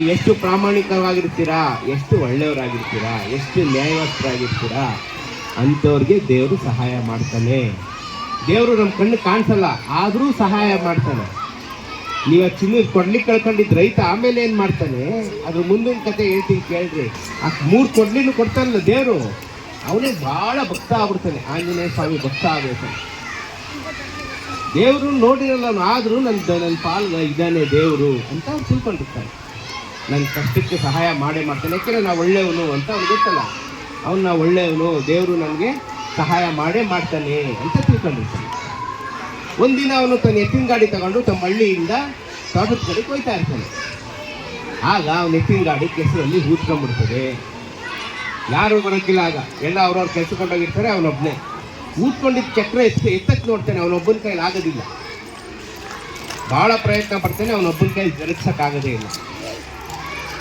ಎಷ್ಟು ಪ್ರಾಮಾಣಿಕವಾಗಿರ್ತೀರಾ ಎಷ್ಟು ಒಳ್ಳೆಯವರಾಗಿರ್ತೀರಾ, ಎಷ್ಟು ನ್ಯಾಯವಂತರಾಗಿರ್ತೀರಾ ಅಂಥವ್ರಿಗೆ ದೇವರು ಸಹಾಯ ಮಾಡ್ತಾನೆ. ದೇವರು ನಮ್ಮ ಕಣ್ಣು ಕಾಣಿಸಲ್ಲ, ಆದರೂ ಸಹಾಯ ಮಾಡ್ತಾನೆ. ನೀವು ಚಿನ್ನ ಕೊಡ್ಲಿಕ್ಕೆ ಕಳ್ಕೊಂಡಿದ್ದ ರೈತ ಆಮೇಲೆ ಏನು ಮಾಡ್ತಾನೆ? ಅದ್ರ ಮುಂದಿನ ಕತೆ ಹೇಳ್ತೀನಿ ಕೇಳ್ರಿ. ಆ ಮೂರು ಕೊಡ್ಲಿನೂ ಕೊಡ್ತಾನಲ್ಲ ದೇವರು. ಅವನೇ ಭಾಳ ಭಕ್ತ ಆಗ್ಬಿಡ್ತಾನೆ. ಆಂಜನೇಯ ಸ್ವಾಮಿ ಭಕ್ತ ಆಗ್ಬೇಕು. ದೇವರು ನೋಡಿರಲ್ಲ ಆದರೂ ನನ್ನ ನನ್ನ ಪಾಲ್ಗ ಇದ್ದಾನೆ ದೇವರು ಅಂತ ತಿಳ್ಕೊಂಡಿರ್ತಾನೆ. ನನ್ನ ಕಷ್ಟಕ್ಕೆ ಸಹಾಯ ಮಾಡೇ ಮಾಡ್ತಾನೆ. ಯಾಕೆಂದರೆ ನಾವು ಒಳ್ಳೆಯವನು ಅಂತ ಅವ್ನು ಗೊತ್ತಲ್ಲ. ಅವನು ನಾವು ಒಳ್ಳೆಯವನು, ದೇವರು ನನಗೆ ಸಹಾಯ ಮಾಡೇ ಮಾಡ್ತಾನೆ ಅಂತ ತಿಳ್ಕೊಂಡಿರ್ತಾನೆ. ಒಂದಿನ ಅವನು ತನ್ನ ಎತ್ತಿನ ಗಾಡಿ ತಗೊಂಡು ತಮ್ಮ ಹಳ್ಳಿಯಿಂದ ತೋಟದ ಕಡೆಗೆ ಹೋಯ್ತಾ ಇರ್ತಾನೆ. ಆಗ ಅವನ ಎತ್ತಿನ ಗಾಡಿ ಕೆಸರಲ್ಲಿ ಹೂತ್ಕೊಂಡ್ಬಿಡ್ತದೆ ಯಾರು ಬರೋಕ್ಕಿಲ್ಲ ಆಗ. ಎಲ್ಲ ಅವ್ರವ್ರ ಕೆಲಸಕೊಂಡೋಗಿರ್ತಾರೆ ಅವನೊಬ್ಬನೇ ಊದ್ಕೊಂಡಿದ್ದ ಚಕ್ರ ಎತ್ತಿ ಎತ್ತಕ್ಕೆ ನೋಡ್ತಾನೆ, ಅವನೊಬ್ಬನ ಕೈಲಿ ಆಗೋದಿಲ್ಲ. ಭಾಳ ಪ್ರಯತ್ನ ಪಡ್ತಾನೆ, ಅವನೊಬ್ಬನ ಕೈಲಿ ಜರುಗಿಸೋಕ್ಕಾಗೋದೇ ಇಲ್ಲ.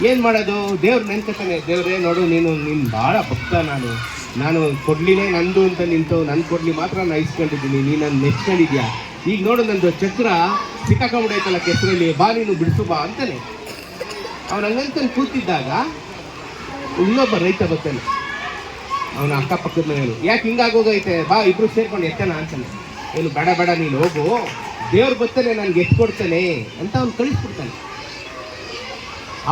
ಏನು ಮಾಡೋದು? ದೇವ್ರು ನೆನ್ಕೋತಾನೆ ದೇವ್ರೇ, ನೋಡು, ನೀನು ನೀನು ಭಾಳ ಭಕ್ತ ನಾನು. ನಾನು ಕೊಡ್ಲಿನೇ ನಂದು ಅಂತ ನಿಂತು ನನ್ನ ಕೊಡ್ಲಿ ಮಾತ್ರ ನಾನು ಇಸ್ಕೊಂಡಿದ್ದೀನಿ. ನೀನು ನನ್ನ ನೆಚ್ಕೊಂಡಿದ್ಯಾ? ಈಗ ನೋಡು ನಂದು ಚಕ್ರ ಸಿಕ್ಕಾಕೊಂಬಿಡೈತಲ್ಲ ಕೆಸರಲ್ಲಿ. ಬಾ ನೀನು, ಬಿಡಿಸು, ಬಾ ಅಂತಾನೆ. ಅವನು ಹಂಗಂತ ಕೂತಿದ್ದಾಗ ಇನ್ನೊಬ್ಬ ರೈತ ಬರ್ತಾನೆ. ಅವನ ಅಕ್ಕಪಕ್ಕದ ಮನೆಯವರು. ಯಾಕೆ ಹಿಂಗಾಗೋಗೈತೆ? ಬಾ, ಇಬ್ರು ಸೇರ್ಕೊಂಡು ಎತ್ತನ ಅಂತಾನೆ. ಏನು, ಬೇಡ ಬೇಡ, ನೀನು ಹೋಗು. ದೇವ್ರು ಬರ್ತಾನೆ, ನನಗೆ ಎತ್ತು ಕೊಡ್ತಾನೆ ಅಂತ ಅವ್ನು ಕಳಿಸ್ಬಿಡ್ತಾನೆ.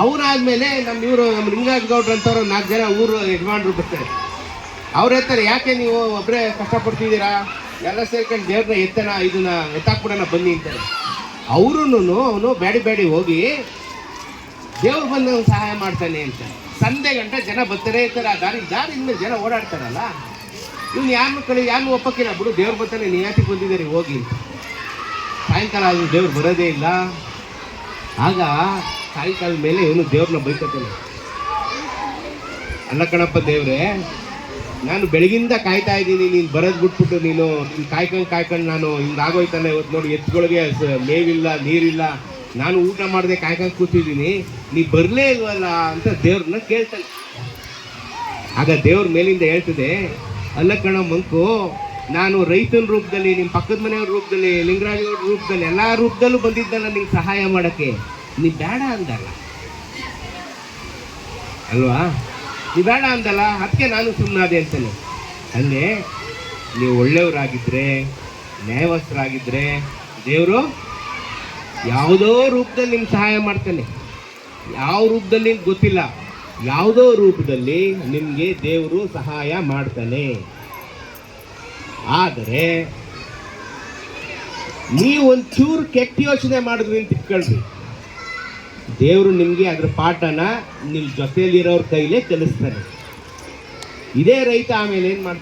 ಅವರಾದ್ಮೇಲೆ ನಮ್ಮ ಇವರು ನಮ್ಮ ಲಿಂಗಾಯತ್ ಗೌಡ್ರು ಅಂತವ್ರು ನಾಲ್ಕು ಜನ ಊರು ಯಜಮಾನ್ರು ಬರ್ತಾರೆ. ಅವ್ರು ಹೇಳ್ತಾರೆ, ಯಾಕೆ ನೀವು ಒಬ್ಬರೇ ಕಷ್ಟಪಡ್ತಿದ್ದೀರಾ? ಎಲ್ಲ ಸೇರ್ಕೊಂಡು ದೇವ್ರನ್ನ ಎತ್ತನ, ಇದನ್ನ ಎತ್ತಾಕ್ಬಿಡೋಣ, ಬನ್ನಿ ಅಂತಾರೆ. ಅವ್ರೂ ಅವನು ಬ್ಯಾಡಿ ಬ್ಯಾಡಿ ಹೋಗಿ ದೇವ್ರು ಬಂದು ಸಹಾಯ ಮಾಡ್ತಾನೆ ಅಂತ. ಸಂಜೆ ಗಂಟೆ ಜನ ಬರ್ತಾರೆ ಇರ್ತಾರೆ ಆ ದಾರಿ ದಾರಿ ಇನ್ನೂ ಜನ ಓಡಾಡ್ತಾರಲ್ಲ, ಇವ್ನು ಯಾರನ್ನು ಕಳಿ ಯಾರನ್ನು ಒಪ್ಪಕ್ಕಿಲ್ಲ. ಬಿಡು, ದೇವ್ರು ಬರ್ತಾನೆ ನೀವು ಬಂದಿದ್ದಾರೆ, ಹೋಗಿ ಸಾಯಂಕಾಲ ಆದರೂ ದೇವ್ರು ಬರೋದೇ ಇಲ್ಲ. ಆಗ ಸಾಯಂಕಾಲದ ಮೇಲೆ ಇವನು ದೇವ್ರನ್ನ ಬೈಕತ್ತೇನೆ. ಅಲ್ಲ ಕಣಪ್ಪ ದೇವ್ರೆ, ನಾನು ಬೆಳಗಿಂದ ಕಾಯ್ತಾ ಇದ್ದೀನಿ, ನೀನು ಬರೋದು ಬಿಟ್ಬಿಟ್ಟು ನೀನು ನೀನು ಕಾಯ್ಕೊಂಡು ಕಾಯ್ಕೊಂಡು ನಾನು ಹಿಂಗಾಗೋಯ್ತಾನೆ ಇವತ್ತು ನೋಡಿ ಎತ್ತುಗಳಿಗೆ ಮೇವಿಲ್ಲ, ನೀರಿಲ್ಲ, ನಾನು ಊಟ ಮಾಡದೆ ಕಾಯ್ಕೊಂಡು ಕೂತಿದ್ದೀನಿ, ನೀ ಬರಲೇ ಇಲ್ವಲ್ಲ ಅಂತ ದೇವ್ರನ್ನ ಕೇಳ್ತಾನೆ. ಆಗ ದೇವ್ರ ಮೇಲಿಂದ ಹೇಳ್ತದೆ, ಅಲ್ಲ ಕಣ ಮಂಕು, ನಾನು ರೈತನ ರೂಪದಲ್ಲಿ ನಿಮ್ಮ ಪಕ್ಕದ ಮನೆಯವ್ರ ರೂಪದಲ್ಲಿ ಲಿಂಗರಾಜಗೌಡ ರೂಪದಲ್ಲಿ, ಎಲ್ಲ ರೂಪದಲ್ಲೂ ಬಂದಿದ್ದಲ್ಲ ನಿಂಗೆ ಸಹಾಯ ಮಾಡೋಕ್ಕೆ. ನೀ ಬೇಡ ಅಂದಲ್ಲ. ಅಲ್ವಾ? ನೀ ಬೇಡ ಅಂದಲ್ಲ ಅದಕ್ಕೆ ನಾನು ಸುಮ್ಮನಾದೆ ಅಂತಾನೆ. ಅಲ್ಲೇ ನೀವು ಒಳ್ಳೆಯವರಾಗಿದ್ದರೆ ನ್ಯಾಯವಂತರಾಗಿದ್ದರೆ ದೇವರು ಯಾವುದೋ ರೂಪದಲ್ಲಿ ನಿಮ್ಗೆ ಸಹಾಯ ಮಾಡ್ತಾನೆ. ಯಾವ ರೂಪದಲ್ಲಿ ಗೊತ್ತಿಲ್ಲ. ಯಾವುದೋ ರೂಪದಲ್ಲಿ ನಿಮಗೆ ದೇವರು ಸಹಾಯ ಮಾಡ್ತಾನೆ. ಆದರೆ ನೀವು ಒಂಚೂರು ಕೆಟ್ಟ ಯೋಚನೆ ಮಾಡಿದ್ರಿ ಅಂತ ಇಟ್ಕೊಳ್ರಿ ದೇವರು ನಿಮಗೆ ಅದ್ರ ಪಾಠನ ನಿಮ್ಮ ಜೊತೆಯಲ್ಲಿರೋರ ಕೈಲೇ ಕಲಿಸ್ತಾರೆ ಇದೇ ರೈತ ಆಮೇಲೆ ಏನು ಮಾಡ್ತಾನೆ